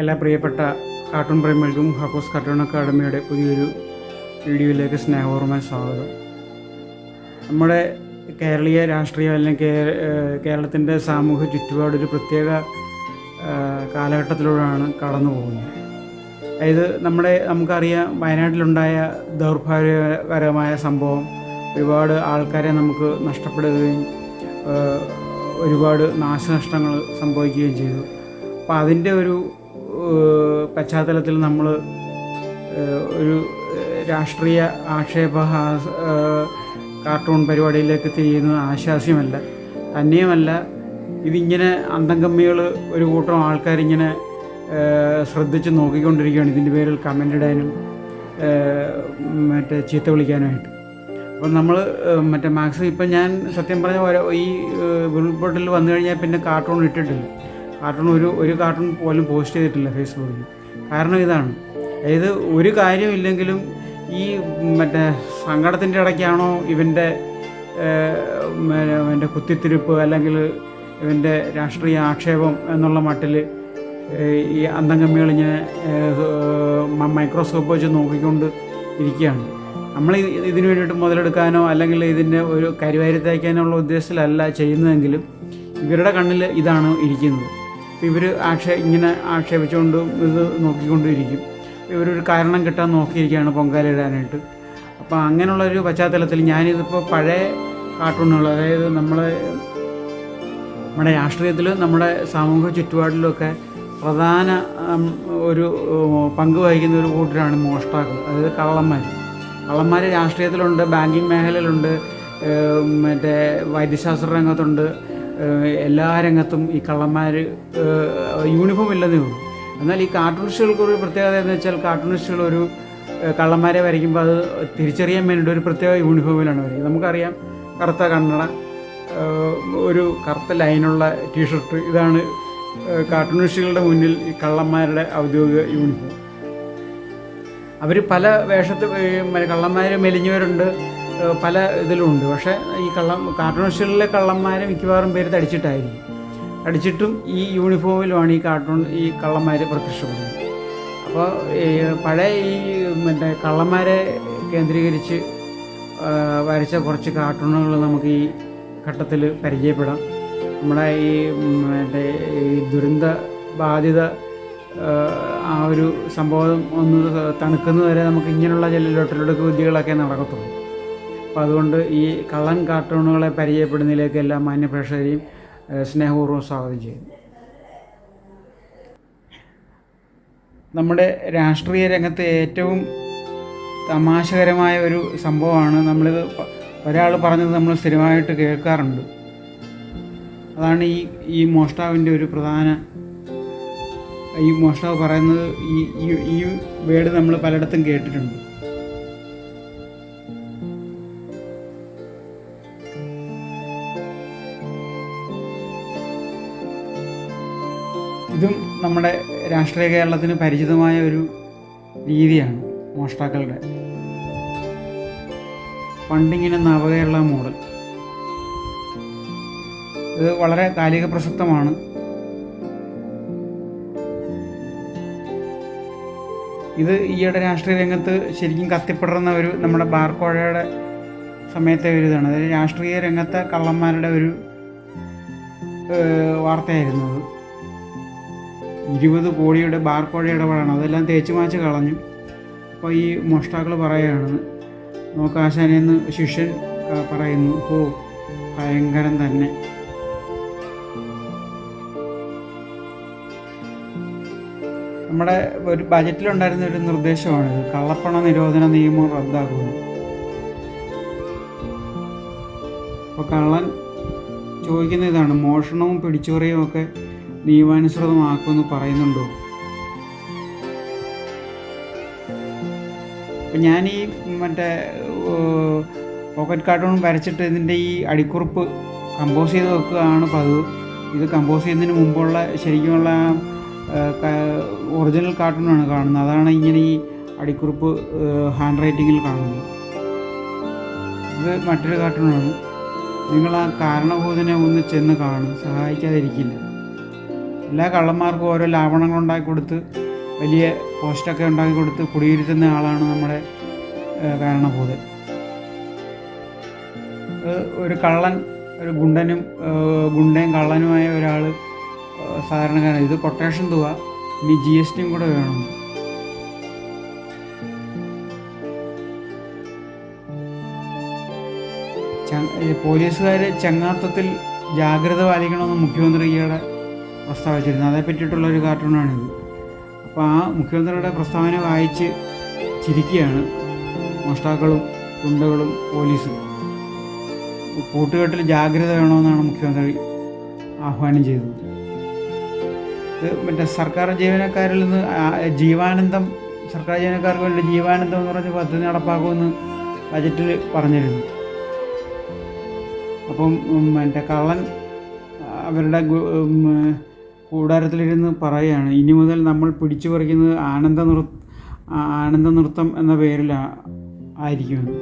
എല്ലാ പ്രിയപ്പെട്ട cartoon പ്രേമികൾക്കും ഹക്കോസ് cartoon അക്കാഡമിയുടെ പുതിയൊരു വീഡിയോയിലേക്ക് സ്നേഹപൂർവമായ സ്വാഗതം. നമ്മുടെ കേരളീയ രാഷ്ട്രീയം അല്ലെങ്കിൽ കേരളത്തിന്റെ സാമൂഹ്യ ചുറ്റുപാട് ഒരു പ്രത്യേക കാലഘട്ടത്തിലൂടെയാണ് കടന്നു പോകുന്നത്. അതായത് നമ്മുടെ നമുക്കറിയാം വയനാട്ടിലുണ്ടായ ദൗർഭാഗ്യകരമായ സംഭവം ഒരുപാട് ആൾക്കാരെ നമുക്ക് നഷ്ടപ്പെടുകയും ഒരുപാട് നാശനഷ്ടങ്ങൾ സംഭവിക്കുകയും ചെയ്തു. അപ്പോൾ അതിന്റെ ഒരു പശ്ചാത്തലത്തിൽ നമ്മൾ ഒരു രാഷ്ട്രീയ ആക്ഷേപ കാർട്ടൂൺ പരിപാടിയിലേക്ക് ചെയ്യുന്നത് ആശാസ്യമല്ല. തന്നെയുമല്ല ഇതിങ്ങനെ അന്തംകമ്മികൾ ഒരു കൂട്ടം ആൾക്കാരിങ്ങനെ ശ്രദ്ധിച്ച് നോക്കിക്കൊണ്ടിരിക്കുകയാണ്. ഇതിന്റെ പേരിൽ കമന്റ് ഇടാനും മറ്റേ ചീത്ത വിളിക്കാനുമായിട്ട്. അപ്പം നമ്മൾ മറ്റേ മാക്സ് ഇപ്പം ഞാൻ സത്യം പറഞ്ഞ ഈ ഉൾപ്പെട്ടിൽ വന്നു കഴിഞ്ഞാൽ പിന്നെ കാർട്ടൂൺ ഇട്ടിട്ടില്ല. കാർട്ടൂൺ ഒരു ഒരു കാർട്ടൂൺ പോലും പോസ്റ്റ് ചെയ്തിട്ടില്ല ഫേസ്ബുക്കിൽ കാരണം ഇതാണ്. അതായത് ഒരു കാര്യമില്ലെങ്കിലും ഈ മറ്റേ സങ്കടത്തിന്റെ ഇടയ്ക്കാണോ ഇവന്റെ ഇവന്റെ കുത്തിത്തിരിപ്പ് അല്ലെങ്കിൽ ഇവന്റെ രാഷ്ട്രീയ ആക്ഷേപം എന്നുള്ള മട്ടിൽ ഈ അന്തംഗമ്മികളിങ്ങനെ മൈക്രോസ്കോപ്പ് വെച്ച് നോക്കിക്കൊണ്ട് ഇരിക്കുകയാണ്. നമ്മൾ ഇത് ഇതിനു വേണ്ടിയിട്ട് മുതലെടുക്കാനോ അല്ലെങ്കിൽ ഇതിന്റെ ഒരു കരിവാരി തയ്ക്കാനുള്ള ഉദ്ദേശത്തിലല്ല ചെയ്യുന്നതെങ്കിലും ഇവരുടെ കണ്ണിൽ ഇതാണ് ഇരിക്കുന്നത്. ഇവർ ആക്ഷേ ഇങ്ങനെ ആക്ഷേപിച്ചുകൊണ്ട് ഇത് നോക്കിക്കൊണ്ടിരിക്കും. ഇവരൊരു കാരണം കിട്ടാൻ നോക്കിയിരിക്കുകയാണ് പൊങ്കാല ഇടാനായിട്ട്. അപ്പോൾ അങ്ങനെയുള്ളൊരു പശ്ചാത്തലത്തിൽ ഞാനിതിപ്പോൾ പഴയ കാർട്ടൂണുകൾ അതായത് നമ്മളെ നമ്മുടെ രാഷ്ട്രീയത്തിൽ നമ്മുടെ സാമൂഹിക ചുറ്റുപാടിലൊക്കെ പ്രധാന ഒരു പങ്ക് വഹിക്കുന്ന ഒരു കൂട്ടരാണ് മോഷ്ടാക്കൾ. അതായത് കള്ളന്മാർ കള്ളന്മാർ രാഷ്ട്രീയത്തിലുണ്ട് ബാങ്കിങ് മേഖലയിലുണ്ട് മറ്റേ വൈദ്യശാസ്ത്ര രംഗത്തുണ്ട് എല്ലാ രംഗത്തും ഈ കള്ളന്മാർ യൂണിഫോം ഇല്ലെന്നേ ഉള്ളൂ. എന്നാൽ ഈ കാർട്ടൂണിസ്റ്റുകൾക്ക് ഒരു പ്രത്യേകത എന്ന് വെച്ചാൽ കാർട്ടൂണിസ്റ്റുകൾ ഒരു കള്ളന്മാരെ വരയ്ക്കുമ്പോൾ അത് തിരിച്ചറിയാൻ വേണ്ടിയിട്ട് ഒരു പ്രത്യേക യൂണിഫോമിലാണ് വരയ്ക്കുന്നത് നമുക്കറിയാം കറുത്ത കണ്ണട ഒരു കറുത്ത ലൈനുള്ള ടീഷർട്ട് ഇതാണ് കാർട്ടൂണിസ്റ്റുകളുടെ മുന്നിൽ ഈ കള്ളന്മാരുടെ ഔദ്യോഗിക യൂണിഫോം അവർ പല വേഷത്തിൽ കള്ളന്മാർ മെലിഞ്ഞവരുണ്ട്. പല ഇതിലുമുണ്ട് പക്ഷേ ഈ കള്ളം കാർട്ടൂണിസ്റ്റുകളിലെ കള്ളന്മാരെ മിക്കവാറും പേര് തടിച്ചിട്ടായിരിക്കും. അടിച്ചിട്ടും ഈ യൂണിഫോമിലുമാണ് ഈ കാർട്ടൂൺ ഈ കള്ളന്മാർ പ്രത്യക്ഷപ്പെടുന്നത്. അപ്പോൾ പഴയ ഈ മറ്റേ കള്ളന്മാരെ കേന്ദ്രീകരിച്ച് വരച്ച കുറച്ച് കാർട്ടൂണുകൾ നമുക്ക് ഈ ഘട്ടത്തിൽ പരിചയപ്പെടാം. നമ്മുടെ ഈ മറ്റേ ഈ ദുരന്ത ബാധിത ആ, ഒരു സംഭവം ഒന്ന് തണുക്കുന്നതുവരെ നമുക്ക് ഇങ്ങനെയുള്ള ചില വിദ്യകളൊക്കെ നടക്കത്തുള്ളൂ. അപ്പോൾ അതുകൊണ്ട് ഈ കള്ളൻ കാർട്ടൂണുകളെ പരിചയപ്പെടുന്നതിലേക്ക് എല്ലാ മാന്യപ്രേക്ഷകരെയും സ്നേഹപൂർവം സ്വാഗതം ചെയ്യുന്നു. നമ്മുടെ രാഷ്ട്രീയ രംഗത്ത് ഏറ്റവും തമാശകരമായ ഒരു സംഭവമാണ് നമ്മളിത് ഒരാൾ പറഞ്ഞത് നമ്മൾ സ്ഥിരമായിട്ട് കേൾക്കാറുണ്ട്. അതാണ് ഈ ഈ മോഷ്ടാവിന്റെ ഒരു പ്രധാന ഈ മോഷ്ടാവ് പറയുന്നത് ഈ ഈ വേർഡ് നമ്മൾ പലയിടത്തും കേട്ടിട്ടുണ്ട്. നമ്മുടെ രാഷ്ട്രീയ കേരളത്തിന് പരിചിതമായ ഒരു രീതിയാണ് മോഷ്ടാക്കളുടെ ഫണ്ടിങ്ങിന് നവകേരള മോഡൽ. ഇത് വളരെ കാലിക പ്രസക്തമാണ്. ഇത് ഈയിടെ രാഷ്ട്രീയ രംഗത്ത് ശരിക്കും കത്തിപ്പടർന്ന ഒരു നമ്മുടെ ബാർക്കോഴയുടെ സമയത്തെ ഒരു ഇതാണ്. അതായത് രാഷ്ട്രീയ രംഗത്തെ കള്ളന്മാരുടെ ഒരു വാർത്തയായിരുന്നു അത്. ഇരുപത് കോടിയുടെ ബാർക്കോഴ ഇടപാടാണ്. അതെല്ലാം തേച്ച് മാച്ച് കളഞ്ഞു. അപ്പോൾ ഈ മോഷ്ടാക്കൾ പറയുകയാണ് നോക്കാശാനെന്ന് ശിഷ്യൻ പറയുന്നു ഓ ഭയങ്കരം തന്നെ. നമ്മുടെ ഒരു ബജറ്റിലുണ്ടായിരുന്ന ഒരു നിർദ്ദേശമാണിത് കള്ളപ്പണ നിരോധന നിയമം റദ്ദാക്കുന്നു. അപ്പോൾ കള്ളൻ ചോദിക്കുന്ന ഇതാണ് മോഷണവും പിടിച്ചുപറിയും ഒക്കെ നിയമാനുസൃതമാക്കുമെന്ന് പറയുന്നുണ്ടോ? അപ്പം ഞാൻ ഈ മറ്റേ പോക്കറ്റ് കാർട്ടൂൺ വരച്ചിട്ട് ഇതിന്റെ ഈ അടിക്കുറിപ്പ് കമ്പോസ് ചെയ്ത് വെക്കുകയാണ് പതിവ്. ഇത് കമ്പോസ് ചെയ്യുന്നതിന് മുമ്പുള്ള ശരിക്കുമുള്ള ഒറിജിനൽ കാർട്ടൂണാണ് കാണുന്നത്. അതാണ് ഇങ്ങനെ ഈ അടിക്കുറിപ്പ് ഹാൻഡ് റൈറ്റിങ്ങിൽ കാണുന്നത്. ഇത് മറ്റൊരു കാർട്ടൂണാണ് നിങ്ങൾ ആ കാരണഭൂതനെ ഒന്ന് ചെന്ന് കാണും. സഹായിക്കാതിരിക്കില്ല. എല്ലാ കള്ളന്മാർക്കും ഓരോ ലാവണങ്ങൾ ഉണ്ടാക്കി കൊടുത്ത് വലിയ പോസ്റ്റൊക്കെ ഉണ്ടാക്കി കൊടുത്ത് കുടിയിരുത്തുന്ന ആളാണ് നമ്മുടെ കാരണഭൂതൻ ഒരു കള്ളൻ ഒരു ഗുണ്ടനും ഗുണ്ടയും കള്ളനുമായ ഒരാൾ സാധാരണക്കാരൻ. ഇത് കൊട്ടേഷൻ തുക. ഇനി ജി എസ് ടിയും കൂടെ വേണം. പോലീസുകാർ ചങ്ങാത്തത്തിൽ ജാഗ്രത പാലിക്കണമെന്ന് മുഖ്യമന്ത്രി ഈയിടെ പ്രസ്താവിച്ചിരുന്നു അതേ പറ്റിയിട്ടുള്ളൊരു കാർട്ടൂണാണിത്. അപ്പോൾ ആ മുഖ്യമന്ത്രിയുടെ പ്രസ്താവന വായിച്ച് ചിരിക്കുകയാണ് മോഷ്ടാക്കളും ഗുണ്ടകളും പോലീസും. കൂട്ടുകെട്ടിൽ ജാഗ്രത വേണമെന്നാണ് മുഖ്യമന്ത്രി ആഹ്വാനം ചെയ്തത്. മറ്റേ സർക്കാർ ജീവനക്കാരിൽ നിന്ന് ജീവാനന്ദം സർക്കാർ ജീവനക്കാർക്ക് വേണ്ടി ജീവാനന്ദം എന്ന് പറഞ്ഞ പദ്ധതി നടപ്പാക്കുമെന്ന് ബജറ്റിൽ പറഞ്ഞിരുന്നു. അപ്പം മറ്റേ കള്ളൻ അവരുടെ കൂടാരത്തിലിരുന്ന് പറയുകയാണ് ഇനി മുതൽ നമ്മൾ പിടിച്ചു പറിക്കുന്നത് ആനന്ദ നൃ ആനന്ദ നൃത്തം എന്ന പേരിൽ ആയിരിക്കുമെന്ന്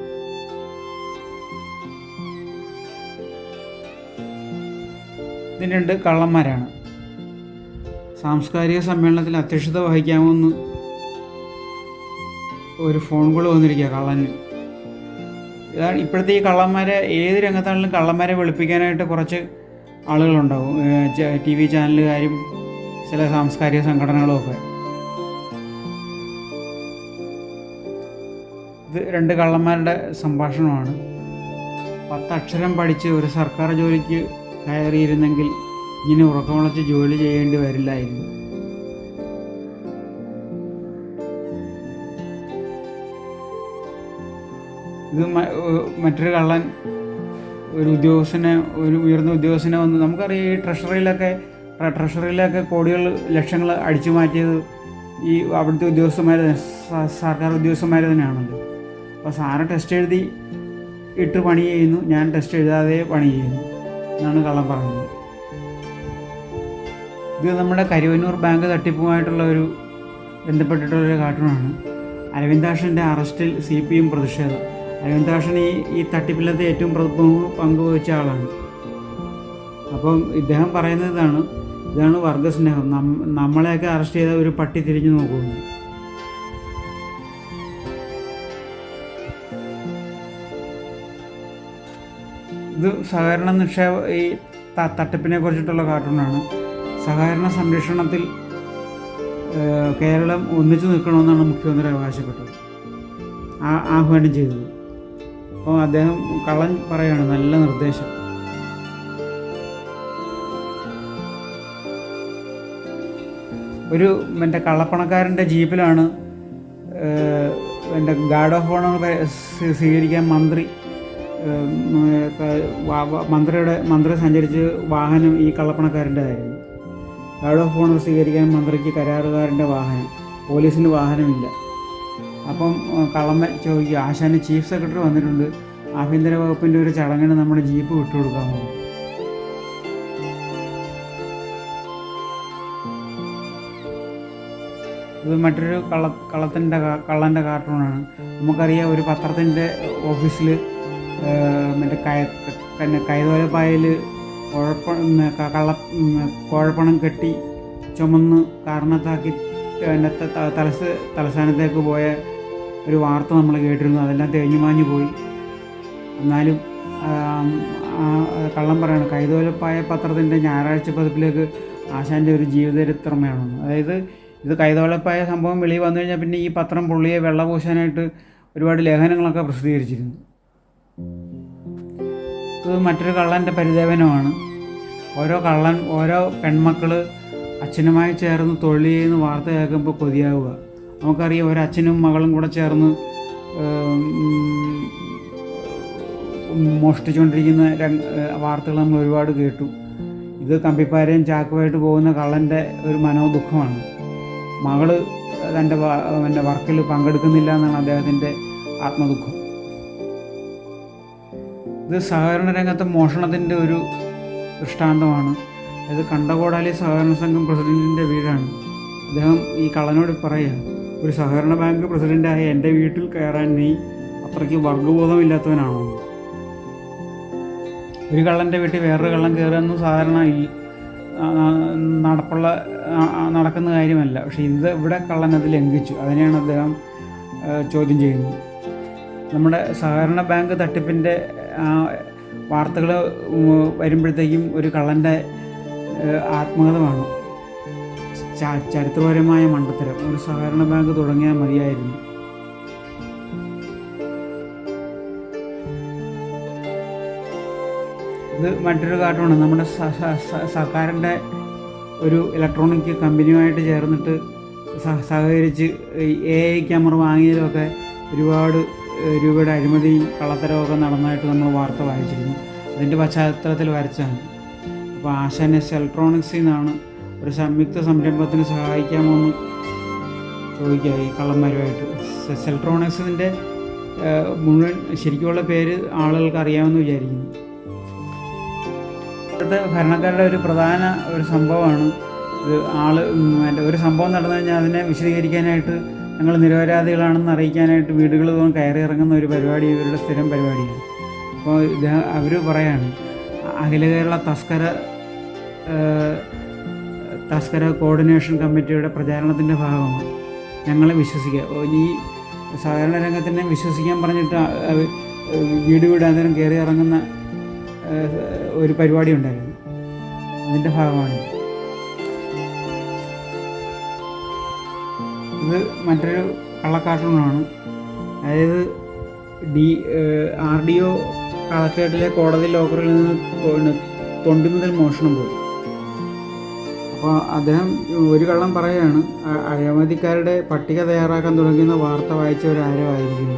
ഇതിന് രണ്ട് കള്ളന്മാരാണ്. സാംസ്കാരിക സമ്മേളനത്തിൽ അധ്യക്ഷത വഹിക്കാമെന്ന് ഒരു ഫോൺ കോൾ വന്നിരിക്കുക കള്ളന്. ഇതാണ് ഇപ്പോഴത്തെ ഈ കള്ളന്മാരെ ഏത് രംഗത്താണെങ്കിലും കള്ളന്മാരെ വെളുപ്പിക്കാനായിട്ട് കുറച്ച് ആളുകളുണ്ടാവും. ടി വി ചാനലുകാരും ചില സാംസ്കാരിക സംഘടനകളും ഒക്കെ ഇത് രണ്ട് കള്ളന്മാരുടെ സംഭാഷണമാണ്. പത്തക്ഷരം പഠിച്ച് ഒരു സർക്കാർ ജോലിക്ക് കയറിയിരുന്നെങ്കിൽ ഇങ്ങനെ ഉറക്കമുളച്ച് ജോലി ചെയ്യേണ്ടി വരില്ലായിരുന്നു. ഇത് മറ്റൊരു കള്ളൻ ഒരു ഉദ്യോഗസ്ഥനെ ഒരു ഉയർന്ന ഉദ്യോഗസ്ഥനെ വന്ന് നമുക്കറിയാം ഈ ട്രഷറിയിലൊക്കെ ട്ര- ട്രഷറിയിലൊക്കെ കോടികൾ ലക്ഷങ്ങൾ അടിച്ചു മാറ്റിയത് ഈ അവിടുത്തെ ഉദ്യോഗസ്ഥന്മാർ സർക്കാർ ഉദ്യോഗസ്ഥന്മാർ തന്നെയാണല്ലോ. അപ്പോൾ സാറ് ടെസ്റ്റ് എഴുതി ഇട്ട് പണി ചെയ്യുന്നു ഞാൻ ടെസ്റ്റ് എഴുതാതെ പണി ചെയ്യുന്നു എന്നാണ് കള്ളം പറയുന്നത്. ഇത് നമ്മുടെ കരുവന്നൂർ ബാങ്ക് തട്ടിപ്പുമായിട്ടുള്ള ഒരു ബന്ധപ്പെട്ടിട്ടുള്ളൊരു കാർട്ടൂണാണ്. അരവിന്ദാക്ഷന്റെ അറസ്റ്റിൽ സി പി എം പ്രതിഷേധം. അരവിന്ദാക്ഷൻ ഈ ഈ തട്ടിപ്പിലത്തെ ഏറ്റവും പ്രമുഖ പങ്ക് വഹിച്ച ആളാണ്. അപ്പം ഇദ്ദേഹം പറയുന്നത് ഇതാണ്. ഇതാണ് വർഗസ്നേഹം നമ്മളെയൊക്കെ അറസ്റ്റ് ചെയ്ത ഒരു പട്ടി തിരിഞ്ഞു നോക്കുന്നു ഇത് സഹകരണ നിക്ഷേപ ഈ തട്ടിപ്പിനെ കുറിച്ചിട്ടുള്ള കാർട്ടൂണാണ്. സഹകരണ സംരക്ഷണത്തിൽ കേരളം ഒന്നിച്ചു നിൽക്കണമെന്നാണ് മുഖ്യമന്ത്രി അവകാശപ്പെട്ടത്. ആ- ആഹ്വാനം ചെയ്തത്. അപ്പോൾ അദ്ദേഹം കള്ളൻ പറയാണ് നല്ല നിർദ്ദേശം. ഒരു എന്റെ കള്ളപ്പണക്കാരന്റെ ജീപ്പിലാണ് എന്റെ ഗാർഡ് ഓഫ് ഓണർ സ്വീകരിക്കാൻ മന്ത്രി മന്ത്രിയുടെ മന്ത്രി സഞ്ചരിച്ച് വാഹനം ഈ കള്ളപ്പണക്കാരന്റെതായിരുന്നു ഗാർഡ് ഓഫ് ഓണർ സ്വീകരിക്കാൻ മന്ത്രിക്ക് കരാറുകാരന്റെ വാഹനം പോലീസിന് വാഹനമില്ല. അപ്പം കള്ളമ്മ ചോദിക്കുക ആശാന് ചീഫ് സെക്രട്ടറി വന്നിട്ടുണ്ട്. ആഭ്യന്തര വകുപ്പിന്റെ ഒരു ചടങ്ങിന് നമ്മുടെ ജീപ്പ് വിട്ടുകൊടുക്കാമോ ഇത് മറ്റൊരു കള്ള കള്ളത്തിന്റെ കള്ളന്റെ കാർട്ടൂണാണ്. നമുക്കറിയാം ഒരു പത്രത്തിന്റെ ഓഫീസിൽ മറ്റേ കയ പിന്നെ കൈതോലപ്പായൽ കുഴപ്പ കള്ള കുഴപ്പണം കെട്ടി ചുമന്ന് കാരണത്താക്കി തലസ്ഥാനത്തേക്ക് പോയ ഒരു വാർത്ത നമ്മൾ കേട്ടിരുന്നു അതെല്ലാം തേഞ്ഞു മാഞ്ഞു പോയി. എന്നാലും കള്ളം പറയാണ് കൈതോലപ്പായ പത്രത്തിന്റെ ഞായറാഴ്ച പതിപ്പിലേക്ക് ആശാന്റെ ഒരു ജീവിതചരിത്രമാണെന്ന് അതായത് ഇത് കൈതോലപ്പായ സംഭവം വെളിയിൽ വന്നു കഴിഞ്ഞാൽ പിന്നെ ഈ പത്രം പുള്ളിയെ വെള്ളപൂശാനായിട്ട് ഒരുപാട് ലേഖനങ്ങളൊക്കെ പ്രസിദ്ധീകരിച്ചിരുന്നു. ഇത് മറ്റൊരു കള്ളന്റെ പരിദേവനമാണ്. ഓരോ കള്ളൻ ഓരോ പെൺമക്കൾ അച്ഛനുമായി ചേർന്ന് തൊഴിൽ ചെയ്യുന്ന വാർത്ത കേൾക്കുമ്പോൾ കൊതിയാവുക. നമുക്കറിയാം ഒരു അച്ഛനും മകളും കൂടെ ചേർന്ന് മോഷ്ടിച്ചുകൊണ്ടിരിക്കുന്ന വാർത്തകൾ നമ്മൾ ഒരുപാട് കേട്ടു. ഇത് കമ്പിപ്പാരയും ചാക്കുമായിട്ട് പോകുന്ന കള്ളന്റെ ഒരു മനോദുഃഖമാണ്. മകൾ തന്റെ എന്റെ വർക്കിൽ പങ്കെടുക്കുന്നില്ല എന്നാണ് അദ്ദേഹത്തിന്റെ ആത്മദുഃഖം. ഇത് സഹകരണ രംഗത്തെ മോഷണത്തിന്റെ ഒരു ദൃഷ്ടാന്തമാണ്. ഇത് കണ്ടകോടാലി സഹകരണ സംഘം പ്രസിഡന്റിന്റെ വീടാണ്. അദ്ദേഹം ഈ കള്ളനോട് പറയുക ഒരു സഹകരണ ബാങ്ക് പ്രസിഡന്റായ എന്റെ വീട്ടിൽ കയറാൻ നീ അത്രയ്ക്ക് വർഗബോധമില്ലാത്തവനാണോ ഒരു കള്ളന്റെ വീട്ടിൽ വേറൊരു കള്ളൻ കയറുന്നു സാധാരണ നടപ്പുള്ള നടക്കുന്ന കാര്യമല്ല. പക്ഷേ ഇത് ഇവിടെ കള്ളൻ അത് ലംഘിച്ചു. അതിനെയാണ് അദ്ദേഹം ചോദ്യം ചെയ്യുന്നത്. നമ്മുടെ സഹകരണ ബാങ്ക് തട്ടിപ്പിന്റെ വാർത്തകൾ വരുമ്പോഴത്തേക്കും ഒരു കള്ളന്റെ ആത്മഗതമാണ് ചരിത്രപരമായ മണ്ടത്തരം. ഒരു സഹകരണ ബാങ്ക് തുടങ്ങിയാൽ മതിയായിരുന്നു. ഇത് മറ്റൊരു കാർട്ടൂണ് നമ്മുടെ സർക്കാരിന്റെ ഒരു ഇലക്ട്രോണിക് കമ്പനിയുമായിട്ട് ചേർന്നിട്ട് സഹ- സഹകരിച്ച് എ ഐ ക്യാമറ വാങ്ങിയതിലൊക്കെ ഒരുപാട് രൂപയുടെ അഴിമതിയും കള്ളത്തരമൊക്കെ നടന്നതായിട്ട് നമ്മൾ വാർത്ത വായിച്ചിരുന്നു. അതിന്റെ പശ്ചാത്തലത്തിൽ വരച്ചാണ് അപ്പോൾ ആശാൻ എസ് ഇലക്ട്രോണിക്സിൽ നിന്നാണ് ഒരു സംയുക്ത സംരംഭത്തിന് സഹായിക്കാമോ എന്ന് ചോദിക്കുക ഈ കള്ളന്മാരുമായിട്ട്. സെൽട്രോണിക്സിന്റെ മുഴുവൻ ശരിക്കുമുള്ള പേര് ആളുകൾക്ക് അറിയാമെന്ന് വിചാരിക്കുന്നു. ഇപ്പോഴത്തെ ഭരണക്കാരുടെ ഒരു പ്രധാന ഒരു സംഭവമാണ്. ഇത് ആൾ ഒരു സംഭവം നടന്നു കഴിഞ്ഞാൽ അതിനെ വിശദീകരിക്കാനായിട്ട് ഞങ്ങൾ നിരപരാധികളാണെന്ന് അറിയിക്കാനായിട്ട് വീടുകൾ തോന്നും കയറി ഇറങ്ങുന്ന ഒരു പരിപാടി ഇവരുടെ സ്ഥിരം പരിപാടിയാണ്. അപ്പോൾ അവർ പറയാണ് അഖില കേരള തസ്കര തസ്കര കോർഡിനേഷൻ കമ്മിറ്റിയുടെ പ്രചാരണത്തിന്റെ ഭാഗമാണ്. ഞങ്ങളെ വിശ്വസിക്കുക ഈ സഹകരണ രംഗത്തിനെ വിശ്വസിക്കാൻ പറഞ്ഞിട്ട് വീട് വീടാന്തരം കയറി ഇറങ്ങുന്ന ഒരു പരിപാടി ഉണ്ടായിരുന്നു. അതിന്റെ ഭാഗമാണ് ഇത്. മറ്റൊരു കള്ളക്കാർട്ടൂണാണ്. അതായത് ഡി ആർ ഡി ഒ കളക്ടറേറ്റിലെ കോടതി ലോക്കറിൽ നിന്ന് തൊണ്ടി മുതൽ മോഷണം പോയി. അപ്പോൾ അദ്ദേഹം ഒരു കള്ളം പറയുകയാണ് അഴിമതിക്കാരുടെ പട്ടിക തയ്യാറാക്കാൻ തുടങ്ങുന്ന വാർത്ത വായിച്ചവരാരോ ആയിരിക്കും?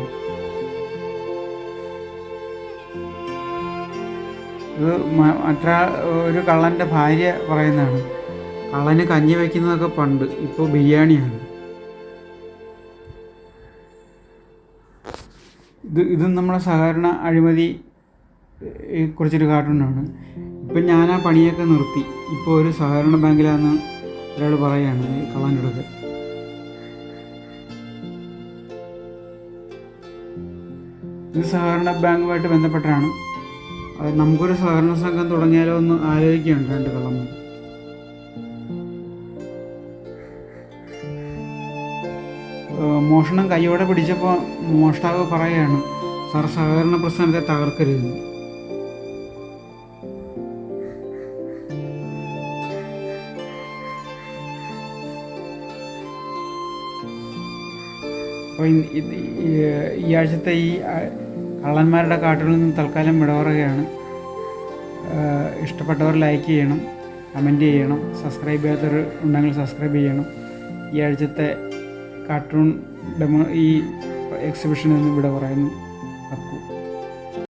ഇത് മറ്റാ ഒരു കള്ളന്റെ ഭാര്യ പറയുന്നതാണ് കള്ളന് കഞ്ഞി വയ്ക്കുന്നതൊക്കെ പണ്ട് ഇപ്പോൾ ബിരിയാണിയാണ്. ഇത് ഇതും നമ്മുടെ സഹകരണ അഴിമതി കുറിച്ചൊരു കാർട്ടൂണാണ് ഇപ്പം ഞാൻ ആ പണിയൊക്കെ നിർത്തി. ഇപ്പോൾ ഒരു സഹകരണ ബാങ്കിലാന്ന് ഒരാൾ പറയുകയാണ് ഈ ഇത് സഹകരണ ബാങ്കുമായിട്ട് ബന്ധപ്പെട്ടാണ്. അത് നമുക്കൊരു സഹകരണ സംഘം തുടങ്ങിയാലോ എന്ന് ആലോചിക്കുകയുണ്ട് രണ്ട് കള്ളന്മാർ. മോഷണം കൈയോടെ പിടിച്ചപ്പോൾ മോഷ്ടാവ് പറയുകയാണ് സർ സഹകരണ പ്രസ്ഥാനത്തെ തകർക്കരുത് അപ്പോൾ ഈ- ആഴ്ചത്തെ ഈ കള്ളന്മാരുടെ കാട്ടിൽ നിന്ന് തൽക്കാലം വിടവറുകയാണ് ഇഷ്ടപ്പെട്ടവർ ലൈക്ക് ചെയ്യണം കമന്റ് ചെയ്യണം സബ്സ്ക്രൈബ് ചെയ്യാത്തവർ ഉണ്ടെങ്കിൽ സബ്സ്ക്രൈബ് ചെയ്യണം. ഈ ആഴ്ചത്തെ കാർട്ടൂൺ ഡെമോ ഈ എക്സിബിഷനിൽ നിന്ന് ഇവിടെ പറയുന്നു